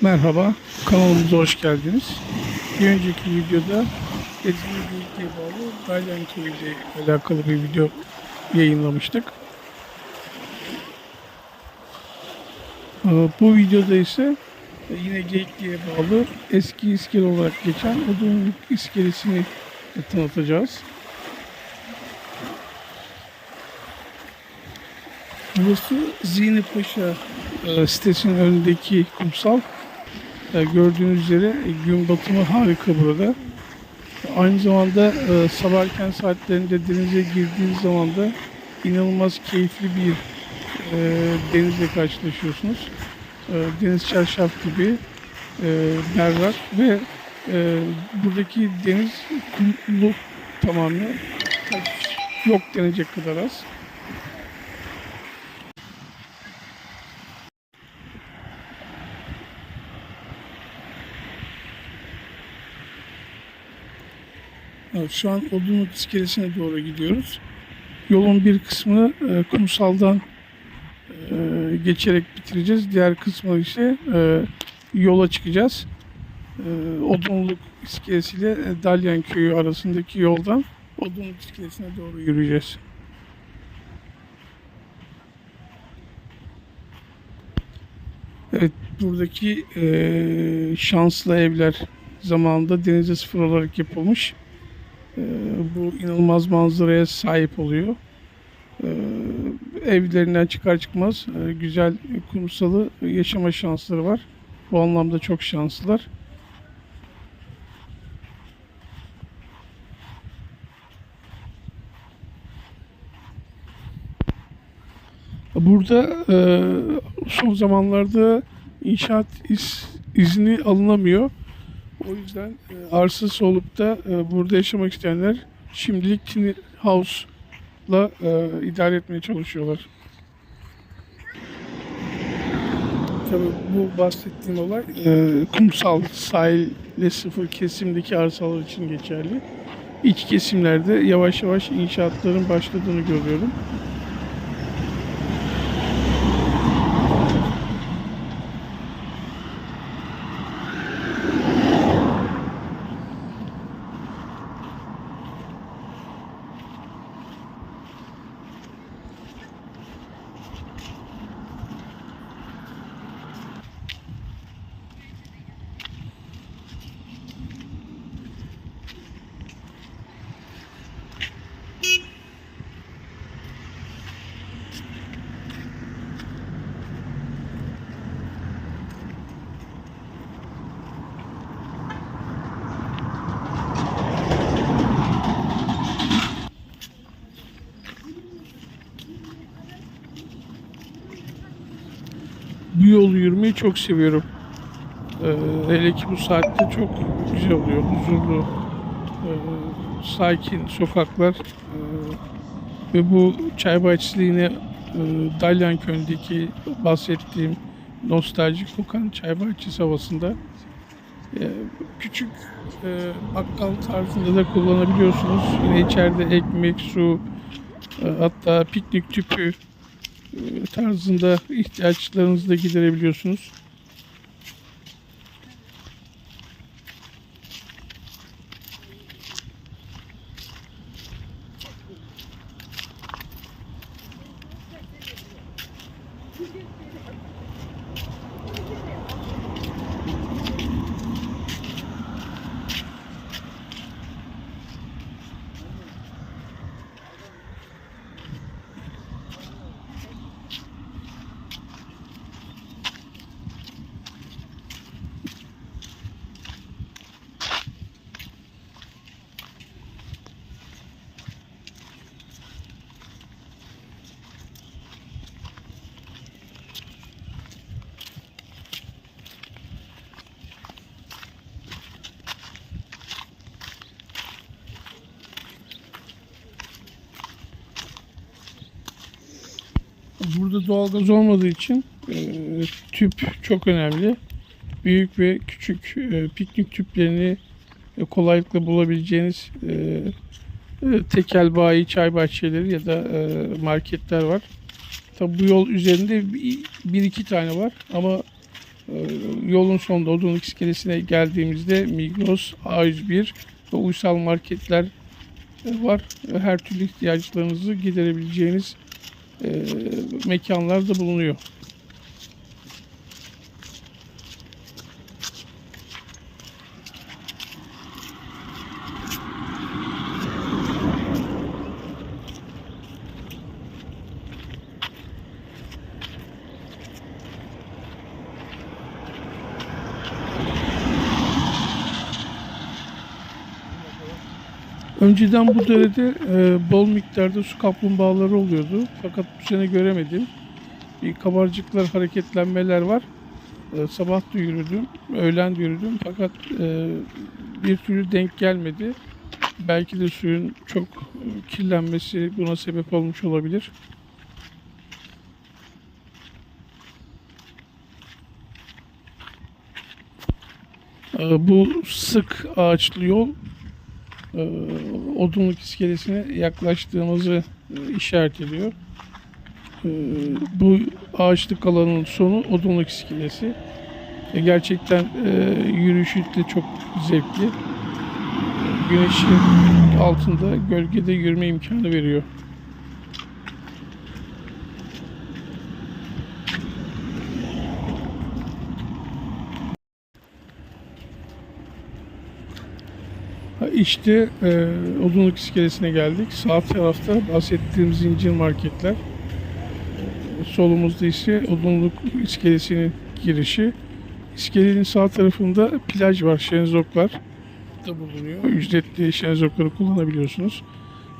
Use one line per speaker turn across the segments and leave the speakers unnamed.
Merhaba, kanalımıza hoş geldiniz. Bir önceki videoda Ezgi Büyük'e bağlı Dalyan Köyü ile alakalı bir video yayınlamıştık. Ee, Bu videoda ise yine Geyikli'ye bağlı eski iskele olarak geçen Odunluk iskelesini tanıtacağız. Burası Zihni Paşa e, sitesinin önündeki kumsal. E, gördüğünüz üzere gün batımı harika burada. Aynı zamanda e, sabah erken saatlerinde denize girdiğiniz zaman da inanılmaz keyifli bir e, denizle karşılaşıyorsunuz. E, deniz çarşaf gibi e, berrak ve e, buradaki deniz kumlu tamamen yok denecek kadar az. Evet, şu an Odunluk iskelesine doğru gidiyoruz. Yolun bir kısmını e, kumsaldan e, geçerek bitireceğiz. Diğer kısmı ise e, yola çıkacağız. E, Odunluk iskelesi ile e, Dalyan köyü arasındaki yoldan Odunluk iskelesine doğru yürüyeceğiz. Evet, buradaki e, şanslı evler zamanında denize sıfır olarak yapılmış. Ee, bu inanılmaz manzaraya sahip oluyor. Ee, evlerinden çıkar çıkmaz e, güzel kumsalı yaşama şansları var. Bu anlamda çok şanslılar. Burada e, son zamanlarda inşaat iz, izni alınamıyor. O yüzden e, arsası olup da e, burada yaşamak isteyenler şimdilik tiny house'la e, idare etmeye çalışıyorlar. Tabii bu bahsettiğim olay kumsal sahille sıfır kesimdeki arsalar için geçerli. İç kesimlerde yavaş yavaş inşaatların başladığını görüyorum. Yolu yürümeyi çok seviyorum. Ee, hele ki bu saatte çok güzel oluyor. Huzurlu, e, sakin sokaklar e, ve bu çay bahçesi yine e, Dalyan Köyü'ndeki bahsettiğim nostaljik kokan çay bahçesi havasında e, küçük e, bakkal tarzında da kullanabiliyorsunuz. Yine içeride ekmek, su, e, hatta piknik tüpü tarzında ihtiyaçlarınızı da giderebiliyorsunuz. Burada doğalgaz olmadığı için e, tüp çok önemli. Büyük ve küçük e, piknik tüplerini e, kolaylıkla bulabileceğiniz tekel bayi çay bahçeleri ya da marketler var. Tabi bu yol üzerinde bir, iki tane var ama Yolun sonunda Odunluk iskelesine geldiğimizde Migros, A101 ve uysal marketler var. Her türlü ihtiyaçlarınızı giderebileceğiniz e, mekanlar da bulunuyor. Önceden bu derede e, bol miktarda su kaplumbağaları oluyordu. Fakat bu sene göremedim. Bir kabarcıklar, hareketlenmeler var. E, sabah da yürüdüm, öğlen de yürüdüm. Fakat e, bir türlü denk gelmedi. Belki de suyun çok e, kirlenmesi buna sebep olmuş olabilir. E, bu sık ağaçlı yol Odunluk iskelesine yaklaştığımızı e, işaret ediyor. E, bu ağaçlık alanın sonu Odunluk iskelesi. E, gerçekten e, yürüyüşü de çok zevkli. Güneşin altında gölgede yürüme imkanı veriyor. İşte e, Odunluk iskelesine geldik. Sağ tarafta bahsettiğim zincir marketler. Solumuzda ise Odunluk iskelesinin girişi. İskelenin sağ tarafında plaj var, şenzoklar da bulunuyor. Ücretli şenzokları kullanabiliyorsunuz.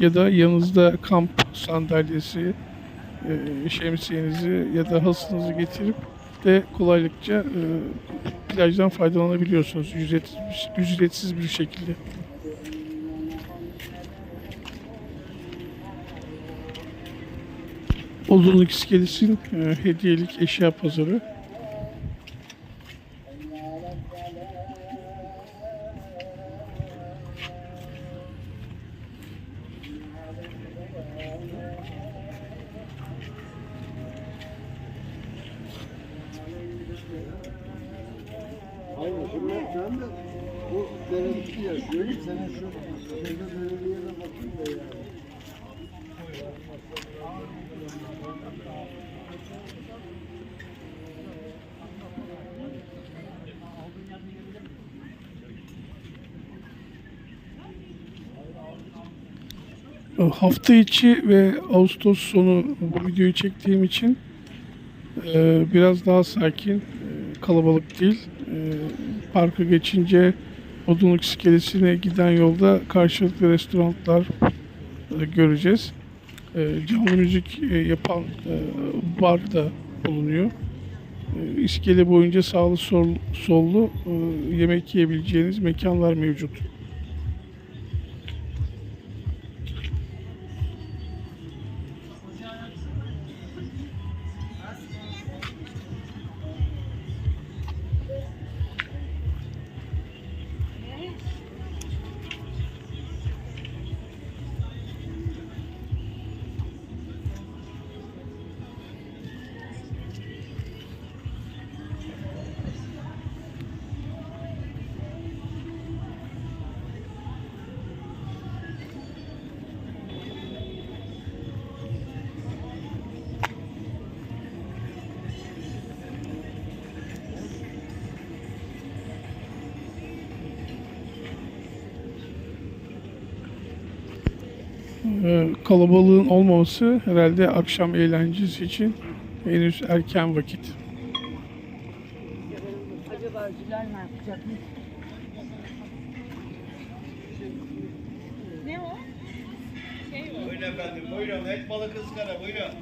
Ya da yanınızda kamp sandalyesi, e, şemsiyenizi ya da hasınızı getirip de kolaylıkça e, plajdan faydalanabiliyorsunuz ücretsiz, ücretsiz bir şekilde. Odunluk iskelesinin e, hediyelik eşya pazarı.
Hayır de bu denelikli yaşıyorum. Senin şu şeyde denelikliye de da yani.
Hafta içi ve Ağustos sonu bu videoyu çektiğim için e, biraz daha sakin, e, kalabalık değil. E, parka geçince Odunluk iskelesine giden yolda karşılıklı restoranlar göreceğiz. Canlı müzik yapan bar da bulunuyor. İskele boyunca sağlı sol, sollu yemek yiyebileceğiniz mekanlar mevcut. Kalabalığın olmaması herhalde akşam eğlencesi için henüz erken vakit.
Acaba Zülal ne yapacak? Ne o?
Buyurun efendim, buyurun. Et balık ızgara, buyurun.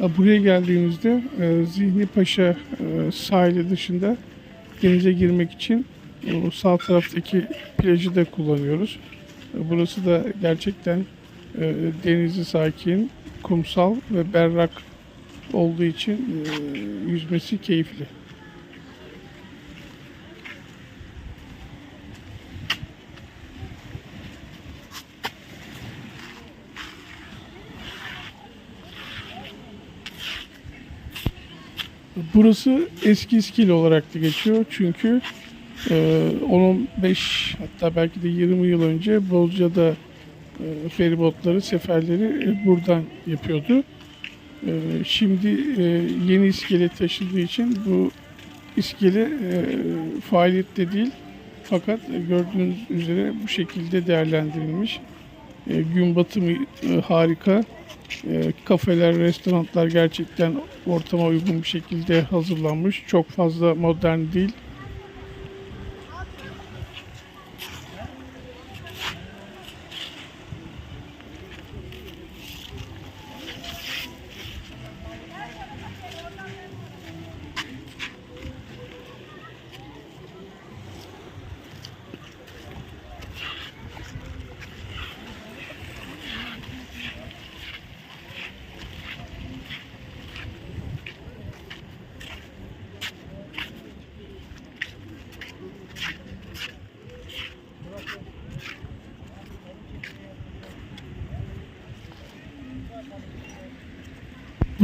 Buraya geldiğimizde e, Zihni Paşa e, sahili dışında denize girmek için sağ taraftaki plajı da kullanıyoruz. E, Burası da gerçekten denizi sakin, kumsal ve berrak olduğu için yüzmesi keyifli. Burası eski İskele olarak da geçiyor çünkü e, 10-15 hatta belki de 20 yıl önce Bozca'da e, feribotları, seferleri e, buradan yapıyordu. E, şimdi e, yeni iskele taşındığı için bu iskele e, faaliyette değil fakat e, gördüğünüz üzere bu şekilde değerlendirilmiş. E, gün batımı e, harika. E, kafeler, restoranlar gerçekten ortama uygun bir şekilde hazırlanmış. Çok fazla modern değil.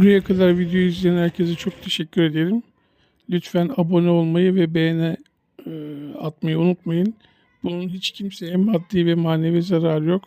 Buraya kadar videoyu izleyen herkese çok teşekkür ederim. Lütfen abone olmayı ve beğene e, atmayı unutmayın. Bunun hiç kimseye maddi ve manevi zararı yok.